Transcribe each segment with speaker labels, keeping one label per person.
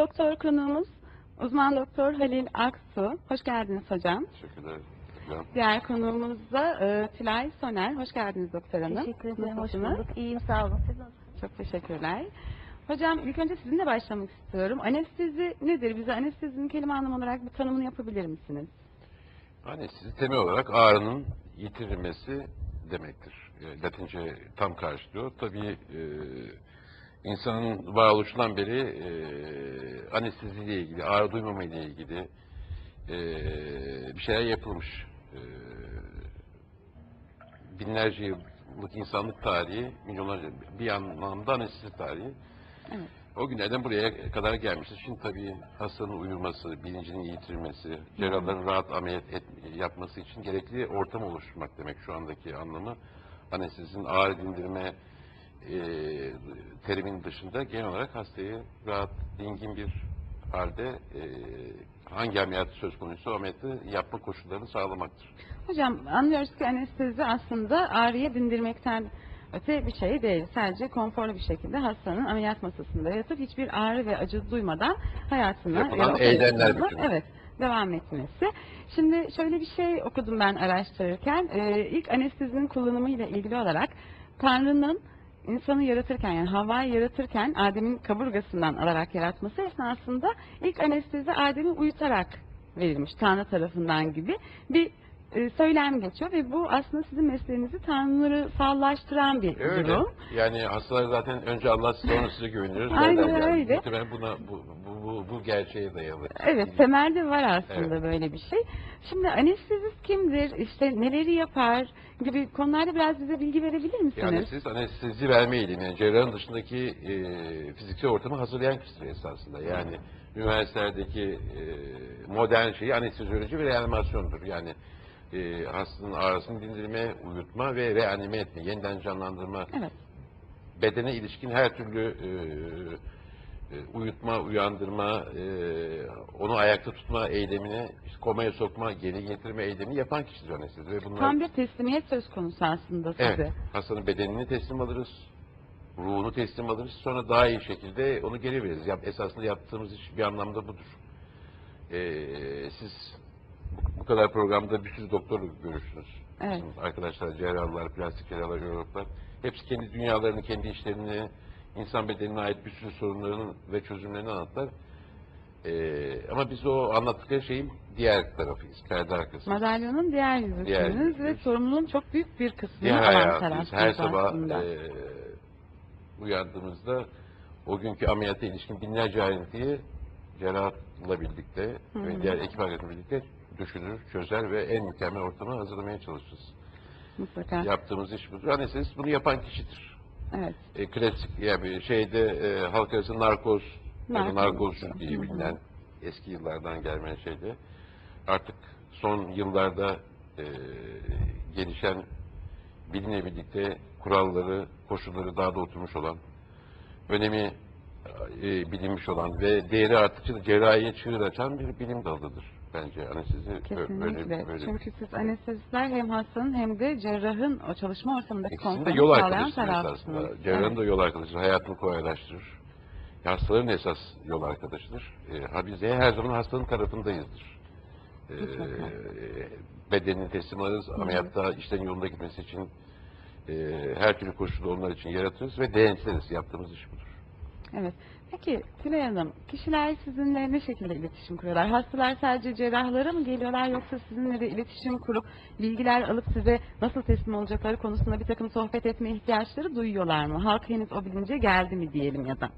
Speaker 1: doktor konuğumuz uzman doktor Halil Aksu. Hoş geldiniz hocam.
Speaker 2: Teşekkürler. Hocam.
Speaker 1: Diğer konuğumuz da e, Tülay Soner. Hoş geldiniz doktor hanım.
Speaker 3: Teşekkür ederim. Hoş bulduk. İyiyim sağ olun. Siz nasılsınız?
Speaker 1: Çok teşekkürler. Hocam ilk önce sizinle başlamak istiyorum. Anestezi nedir? Bize anestezinin kelime anlamı olarak bir tanımını yapabilir misiniz?
Speaker 2: Anestezi temel olarak ağrının yitirilmesi demektir. E, Latince tam karşılıyor. Tabii e, insanın varoluşundan beri e, anesteziyle ilgili, ağrı duymama ile ilgili e, bir şeyler yapılmış. E, binlerce yıllık insanlık tarihi, milyonlarca bir anlamda anestezi tarihi.
Speaker 1: Evet.
Speaker 2: O günlerden buraya kadar gelmiştir. Şimdi tabii hastanın uyuması, bilincinin yitirilmesi, cerrahların rahat ameliyat et- yapması için gerekli ortam oluşturmak demek şu andaki anlamı. Anestezinin ağrı dindirme e, terimin dışında genel olarak hastayı rahat, dingin bir halde e, hangi ameliyatı söz konusu ameliyatı yapma koşullarını sağlamaktır.
Speaker 1: Hocam anlıyoruz ki anestezi aslında ağrıya dindirmekten öte bir şey değil. Sadece konforlu bir şekilde hastanın ameliyat masasında yatıp hiçbir ağrı ve acı duymadan hayatına
Speaker 2: Yapılan eylemler bütünü.
Speaker 1: Evet devam etmesi. Şimdi şöyle bir şey okudum ben araştırırken. Ee, ilk anestezinin kullanımı ile ilgili olarak Tanrı'nın insanı yaratırken yani Havva'yı yaratırken Adem'in kaburgasından alarak yaratması esnasında ilk anestezi Adem'i uyutarak verilmiş Tanrı tarafından gibi bir e, söylem geçiyor ve bu aslında sizin mesleğinizi tanrısallaştıran bir
Speaker 2: Öyle.
Speaker 1: durum.
Speaker 2: Yani hastalar zaten önce Allah sonra size güveniyoruz.
Speaker 1: Aynen
Speaker 2: Nereden
Speaker 1: öyle.
Speaker 2: Muhtemelen buna, bu, bu, bu, bu gerçeğe dayalı.
Speaker 1: Evet, temelde var aslında
Speaker 2: Evet.
Speaker 1: böyle bir şey. Şimdi anestezist kimdir, işte neleri yapar gibi konularda biraz bize bilgi verebilir misiniz?
Speaker 2: Yani siz anestezi verme eğilimi, yani cerrahın dışındaki e, fiziksel ortamı hazırlayan kişidir esasında. Yani üniversitelerdeki e, modern şeyi anestezioloji ve reanimasyondur. Yani e, hastanın ağrısını dindirme, uyutma ve reanime etme, yeniden canlandırma,
Speaker 1: Evet.
Speaker 2: bedene ilişkin her türlü e, e, uyutma, uyandırma, e, onu ayakta tutma eylemini, işte komaya sokma, geri getirme eylemini yapan kişidir anestezi. Ve bunlar
Speaker 1: Tam bir teslimiyet söz konusu aslında size.
Speaker 2: Evet, hastanın bedenini teslim alırız, ruhunu teslim alırız, sonra daha iyi şekilde onu geri veririz. Yap, esasında yaptığımız iş bir anlamda budur. Ee, siz kadar programda bir sürü doktor görürsünüz.
Speaker 1: Evet.
Speaker 2: Arkadaşlar, cerrahlar, plastik cerrahlar, ürologlar. Hepsi kendi dünyalarını, kendi işlerini, insan bedenine ait bir sürü sorunların ve çözümlerini anlatlar. Ee, ama biz o anlattıkları şeyin diğer tarafıyız, perde arkası.
Speaker 1: Madalyonun diğer yüzüsünüz ve sorumluluğun çok büyük bir kısmını
Speaker 2: Diğer
Speaker 1: alan tarafsınız
Speaker 2: Her sabah e, uyandığımızda o günkü ameliyata ilişkin binlerce ayrıntıyı cerrahla birlikte
Speaker 1: Hı
Speaker 2: ve
Speaker 1: hı.
Speaker 2: diğer ekip arkadaşlarla birlikte düşünür, çözer ve en mükemmel ortamı hazırlamaya çalışırız.
Speaker 1: Mutlaka.
Speaker 2: Yaptığımız iş budur. Anestezist bunu yapan kişidir.
Speaker 1: Evet.
Speaker 2: E, klasik yani şeyde e, halk arasında narkoz, da
Speaker 1: Narkoz.
Speaker 2: narkozcu diye bilinen eski yıllardan gelme şeyde artık son yıllarda e, gelişen bilimle birlikte kuralları, koşulları daha da oturmuş olan, önemi e, bilinmiş olan ve değeri arttıkça cerrahiye çığır açan bir bilim dalıdır bence anestezi
Speaker 1: Kesinlikle.
Speaker 2: böyle, böyle
Speaker 1: Çünkü siz anestezistler hem hastanın hem de cerrahın o çalışma ortamındaki
Speaker 2: İkisinin de
Speaker 1: konforunu
Speaker 2: yol
Speaker 1: sağlayan
Speaker 2: arkadaşıdır esasında.
Speaker 1: tarafsınız.
Speaker 2: Cerrahın da yol arkadaşıdır, hayatını kolaylaştırır. Hastaların esas yol arkadaşıdır. E, ha biz de her zaman hastanın tarafındayızdır. E, bedenini teslim alırız, ameliyatta işlerin yolunda gitmesi için e, her türlü koşulu onlar için yaratırız ve denetleriz. Yaptığımız iş budur.
Speaker 1: Evet. Peki Tülay Hanım, kişiler sizinle ne şekilde iletişim kuruyorlar? Hastalar sadece cerrahlara mı geliyorlar yoksa sizinle de iletişim kurup bilgiler alıp size nasıl teslim olacakları konusunda bir takım sohbet etme ihtiyaçları duyuyorlar mı? Halk henüz o bilince geldi mi diyelim ya da?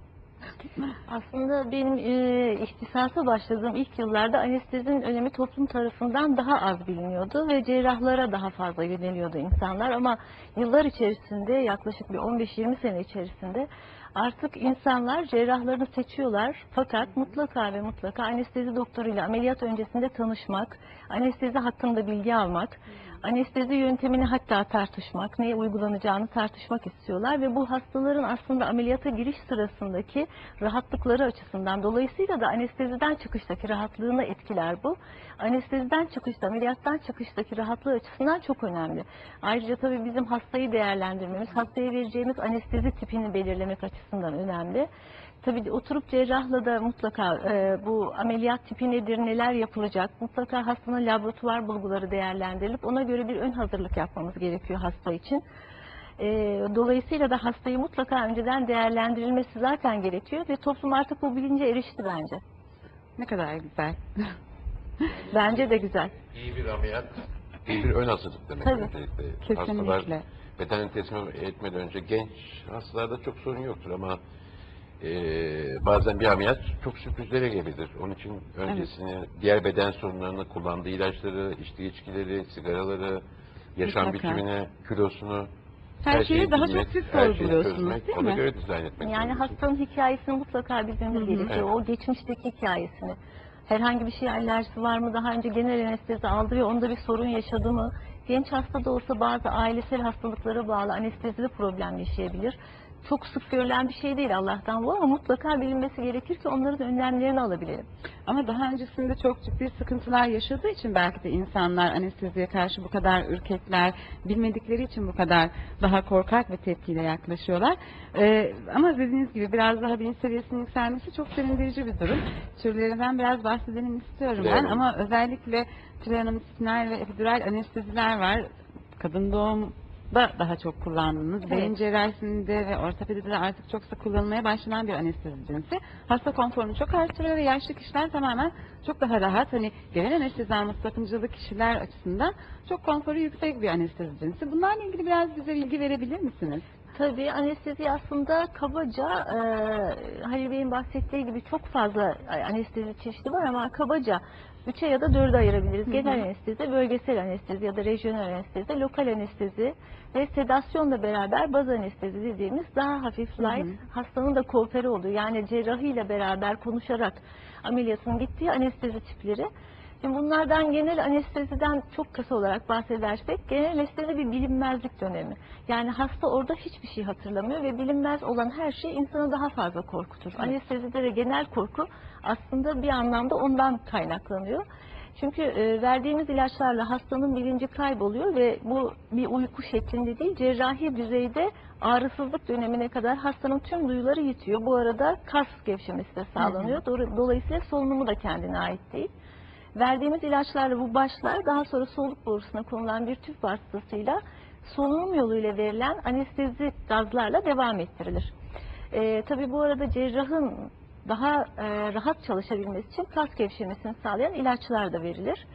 Speaker 3: Aslında benim e, ihtisasa başladığım ilk yıllarda anestezinin önemi toplum tarafından daha az biliniyordu ve cerrahlara daha fazla yöneliyordu insanlar ama yıllar içerisinde yaklaşık bir 15-20 sene içerisinde artık insanlar cerrahlarını seçiyorlar. Fakat mutlaka ve mutlaka anestezi doktoruyla ameliyat öncesinde tanışmak, anestezi hakkında bilgi almak, anestezi yöntemini hatta tartışmak, neye uygulanacağını tartışmak istiyorlar ve bu hastaların aslında ameliyata giriş sırasındaki rahatlıkları açısından dolayısıyla da anesteziden çıkıştaki rahatlığını etkiler bu. Anesteziden çıkışta, ameliyattan çıkıştaki rahatlığı açısından çok önemli. Ayrıca tabii bizim hastayı değerlendirmemiz, hastaya vereceğimiz anestezi tipini belirlemek açısından önemli. Tabii oturup cerrahla da mutlaka e, bu ameliyat tipi nedir, neler yapılacak, mutlaka hastanın laboratuvar bulguları değerlendirilip ona göre bir ön hazırlık yapmamız gerekiyor hasta için. E, dolayısıyla da hastayı mutlaka önceden değerlendirilmesi zaten gerekiyor ve toplum artık bu bilince erişti bence.
Speaker 1: Ne kadar güzel.
Speaker 3: Bence de güzel.
Speaker 2: İyi bir ameliyat, iyi bir ön hazırlık demek
Speaker 3: Tabii.
Speaker 2: öncelikle.
Speaker 1: Kesinlikle.
Speaker 2: Hastalar bedenen teslim etmeden önce genç hastalarda çok sorun yoktur ama eee, bazen bir ameliyat çok sürprizlere gelebilir. Onun için öncesini, diğer beden sorunlarını, kullandığı ilaçları, içtiği içkileri, sigaraları, yaşam
Speaker 1: Mutlaka.
Speaker 2: biçimini, kilosunu,
Speaker 1: Her şeyi daha çok siz
Speaker 2: her şeyi
Speaker 1: sorguluyorsunuz,
Speaker 2: çözmek,
Speaker 1: değil
Speaker 2: ona
Speaker 1: mi?
Speaker 2: göre dizayn etmek
Speaker 3: Yani
Speaker 2: zorundasınız.
Speaker 3: hastanın hikayesini mutlaka bilmemiz gerekiyor.
Speaker 2: Evet.
Speaker 3: O geçmişteki hikayesini. Herhangi bir şey alerjisi var mı? Daha önce genel anestezi aldı ve onda bir sorun yaşadı mı? Genç hasta da olsa bazı ailesel hastalıklara bağlı anestezide problem yaşayabilir. Çok sık görülen bir şey değil Allah'tan bu ama mutlaka bilinmesi gerekir ki onların önlemlerini alabilelim.
Speaker 1: Ama daha öncesinde çok ciddi sıkıntılar yaşadığı için belki de insanlar anesteziye karşı bu kadar ürkekler, bilmedikleri için bu kadar daha korkak ve tepkiyle yaklaşıyorlar. Ee, ama dediğiniz gibi biraz daha bilinç seviyesinin yükselmesi çok sevindirici bir durum. Türlerinden biraz bahsedelim istiyorum ben ama özellikle spinal ve epidural anesteziler var. Kadın doğum da daha çok kullandığınız,
Speaker 3: Evet.
Speaker 1: beyin cerrahisinde ve ortopedide de artık çok sık kullanılmaya başlanan bir anestezi cinsi. Hasta konforunu çok artırıyor ve yaşlı kişiler tamamen çok daha rahat. Hani genel anestezi alması sakıncalı kişiler açısından çok konforu yüksek bir anestezi cinsi. Bunlarla ilgili biraz bize bilgi verebilir misiniz?
Speaker 3: Tabii anestezi aslında kabaca e, Halil Bey'in bahsettiği gibi çok fazla anestezi çeşidi var ama kabaca 3'e ya da 4'e ayırabiliriz. Genel anestezi, bölgesel anestezi ya da rejyonel anestezi, lokal anestezi ve sedasyonla beraber baz anestezi dediğimiz daha hafif light hastanın da koopere olduğu yani cerrahiyle beraber konuşarak ameliyatın gittiği anestezi tipleri. Şimdi bunlardan genel anesteziden çok kısa olarak bahsedersek genel anestezi bir bilinmezlik dönemi. Yani hasta orada hiçbir şey hatırlamıyor ve bilinmez olan her şey insanı daha fazla korkutur. Anestezide de genel korku aslında bir anlamda ondan kaynaklanıyor. Çünkü e, verdiğimiz ilaçlarla hastanın bilinci kayboluyor ve bu bir uyku şeklinde değil cerrahi düzeyde ağrısızlık dönemine kadar hastanın tüm duyuları yitiyor. Bu arada kas gevşemesi de sağlanıyor. Dolayısıyla solunumu da kendine ait değil. Verdiğimiz ilaçlarla bu başlar daha sonra soluk borusuna konulan bir tüp vasıtasıyla solunum yoluyla verilen anestezi gazlarla devam ettirilir. Ee, tabii bu arada cerrahın daha e, rahat çalışabilmesi için kas gevşemesini sağlayan ilaçlar da verilir.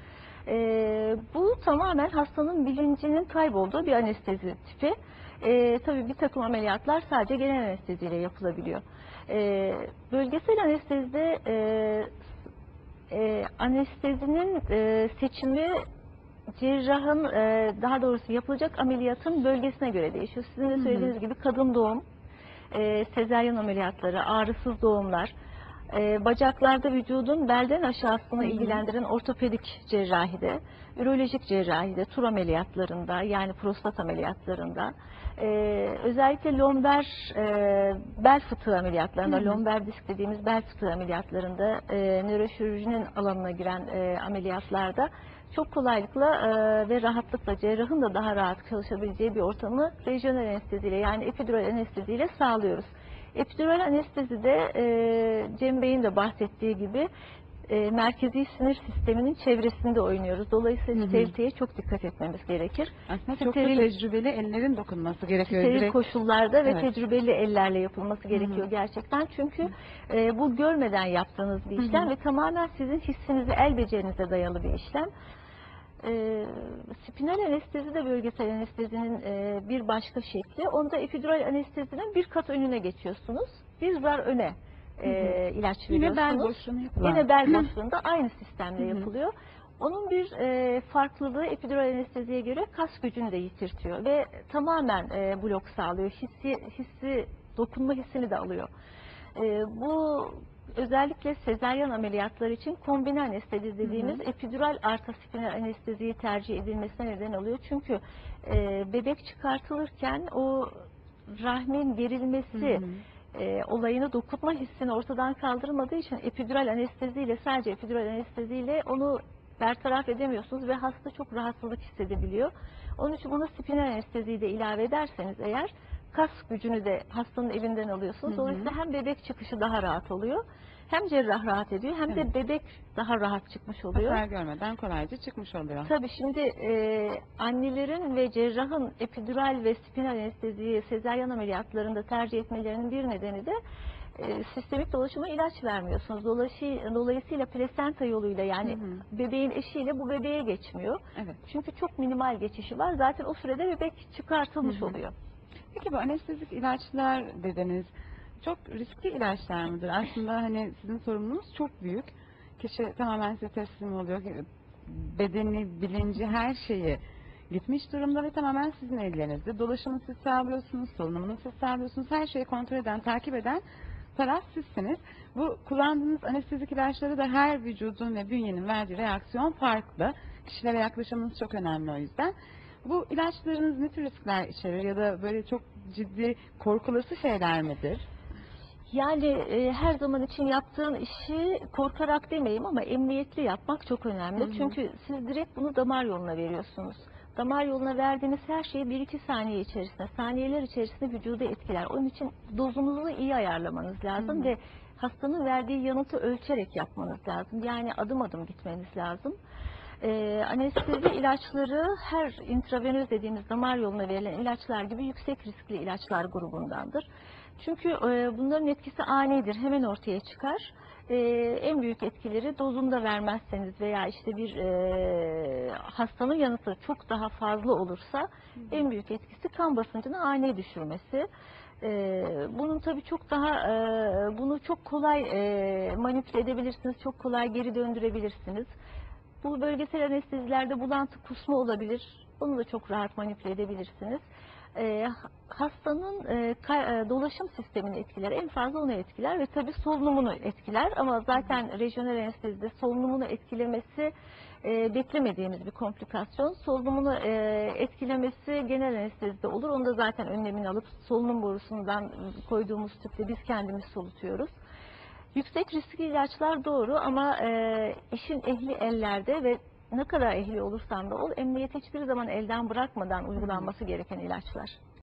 Speaker 3: Ee, bu tamamen hastanın bilincinin kaybolduğu bir anestezi tipi. Ee, tabii bir takım ameliyatlar sadece genel anesteziyle yapılabiliyor. Ee, bölgesel anestezide e, e, anestezinin e, seçimi cerrahın e, daha doğrusu yapılacak ameliyatın bölgesine göre değişiyor. Sizin de
Speaker 1: Hı hı.
Speaker 3: söylediğiniz gibi kadın doğum, e, sezaryen ameliyatları, ağrısız doğumlar, e, bacaklarda vücudun belden aşağısını ilgilendiren ortopedik cerrahide, ürolojik cerrahide, tur ameliyatlarında yani prostat ameliyatlarında, e, özellikle lomber e, bel fıtığı ameliyatlarında,
Speaker 1: Hı hı.
Speaker 3: lomber disk dediğimiz bel fıtığı ameliyatlarında, e, nöroşirurjinin alanına giren e, ameliyatlarda çok kolaylıkla e, ve rahatlıkla cerrahın da daha rahat çalışabileceği bir ortamı rejyonel anesteziyle yani epidural anesteziyle sağlıyoruz. Epidural anestezide e, Cem Bey'in de bahsettiği gibi e, merkezi sinir sisteminin çevresinde oynuyoruz. Dolayısıyla
Speaker 1: Hı hı.
Speaker 3: steriliteye çok dikkat etmemiz gerekir.
Speaker 1: Aslında çok da tecrübeli ellerin dokunması gerekiyor.
Speaker 3: Steril
Speaker 1: Direkt
Speaker 3: koşullarda ve
Speaker 1: Evet.
Speaker 3: tecrübeli ellerle yapılması gerekiyor
Speaker 1: Hı hı.
Speaker 3: gerçekten. Çünkü e, bu görmeden yaptığınız bir
Speaker 1: Hı hı.
Speaker 3: işlem ve tamamen sizin hissinize, el becerinize dayalı bir işlem. E, spinal anestezi de bölgesel anestezinin e, bir başka şekli. Onda epidural anestezinin bir kat önüne geçiyorsunuz. Bir zar öne e, ilaç
Speaker 1: Yine
Speaker 3: veriyorsunuz.
Speaker 1: bel boşluğunu.
Speaker 3: Yine bel boşluğunda aynı sistemle yapılıyor. Onun bir e, farklılığı epidural anesteziye göre kas gücünü de yitirtiyor ve tamamen e, blok sağlıyor. Hissi, hissi, dokunma hissini de alıyor. E, bu özellikle sezaryen ameliyatlar için kombine anestezi dediğimiz epidural artı spinal anesteziyi tercih edilmesine neden oluyor. Çünkü e, bebek çıkartılırken o rahmin gerilmesi,
Speaker 1: Hı hı.
Speaker 3: e, olayını dokunma hissini ortadan kaldırmadığı için epidural anesteziyle sadece epidural anesteziyle onu bertaraf edemiyorsunuz ve hasta çok rahatsızlık hissedebiliyor. Onun için buna spinal anesteziyi de ilave ederseniz eğer kas gücünü de hastanın elinden alıyorsunuz. Dolayısıyla hem bebek çıkışı daha rahat oluyor. Hem cerrah rahat ediyor hem
Speaker 1: Evet.
Speaker 3: de bebek daha rahat çıkmış oluyor.
Speaker 1: Hasar görmeden kolayca çıkmış oluyor.
Speaker 3: Tabii şimdi e, annelerin ve cerrahın epidural ve spinal anesteziyi sezaryen ameliyatlarında tercih etmelerinin bir nedeni de e, sistemik dolaşıma ilaç vermiyorsunuz. Dolaşı, dolayısıyla plasenta yoluyla yani
Speaker 1: Hı hı.
Speaker 3: bebeğin eşiyle bu bebeğe geçmiyor.
Speaker 1: Evet.
Speaker 3: Çünkü çok minimal geçişi var. Zaten o sürede bebek çıkartılmış
Speaker 1: Hı hı.
Speaker 3: oluyor.
Speaker 1: Peki bu anestezik ilaçlar dediniz. Çok riskli ilaçlar mıdır? Aslında hani sizin sorumluluğunuz çok büyük. Kişi tamamen size teslim oluyor. Bedeni, bilinci, her şeyi gitmiş durumda ve tamamen sizin ellerinizde. Dolaşımı siz sağlıyorsunuz, solunumunu siz sağlıyorsunuz. Her şeyi kontrol eden, takip eden taraf sizsiniz. Bu kullandığınız anestezik ilaçları da her vücudun ve bünyenin verdiği reaksiyon farklı. Kişilere yaklaşımınız çok önemli o yüzden. Bu ilaçlarınız ne tür riskler içerir ya da böyle çok ciddi korkulası şeyler midir?
Speaker 3: Yani e, her zaman için yaptığın işi korkarak demeyeyim ama emniyetli yapmak çok önemli.
Speaker 1: Hı hı.
Speaker 3: Çünkü siz direkt bunu damar yoluna veriyorsunuz. Damar yoluna verdiğiniz her şeyi 1-2 saniye içerisinde, saniyeler içerisinde vücuda etkiler. Onun için dozunuzu iyi ayarlamanız lazım
Speaker 1: Hı hı.
Speaker 3: ve hastanın verdiği yanıtı ölçerek yapmanız lazım. Yani adım adım gitmeniz lazım. Ee, anestezi ilaçları her intravenöz dediğimiz damar yoluna verilen ilaçlar gibi yüksek riskli ilaçlar grubundandır. Çünkü e, bunların etkisi anidir, hemen ortaya çıkar. E, en büyük etkileri dozunda vermezseniz veya işte bir e, hastanın yanıtı çok daha fazla olursa en büyük etkisi kan basıncını ani düşürmesi. E, bunun tabii çok daha e, bunu çok kolay e, manipüle edebilirsiniz, çok kolay geri döndürebilirsiniz. Bu bölgesel anestezilerde bulantı kusma olabilir. Bunu da çok rahat manipüle edebilirsiniz. Ee, hastanın e, ka- e, dolaşım sistemini etkiler. En fazla onu etkiler ve tabii solunumunu etkiler. Ama zaten rejyonel anestezide solunumunu etkilemesi e, beklemediğimiz bir komplikasyon. Solunumunu e, etkilemesi genel anestezide olur. Onu da zaten önlemini alıp solunum borusundan koyduğumuz tüple biz kendimiz solutuyoruz. Yüksek riskli ilaçlar doğru ama e, işin ehli ellerde ve ne kadar ehli olursan da ol, emniyet hiçbir zaman elden bırakmadan uygulanması gereken ilaçlar.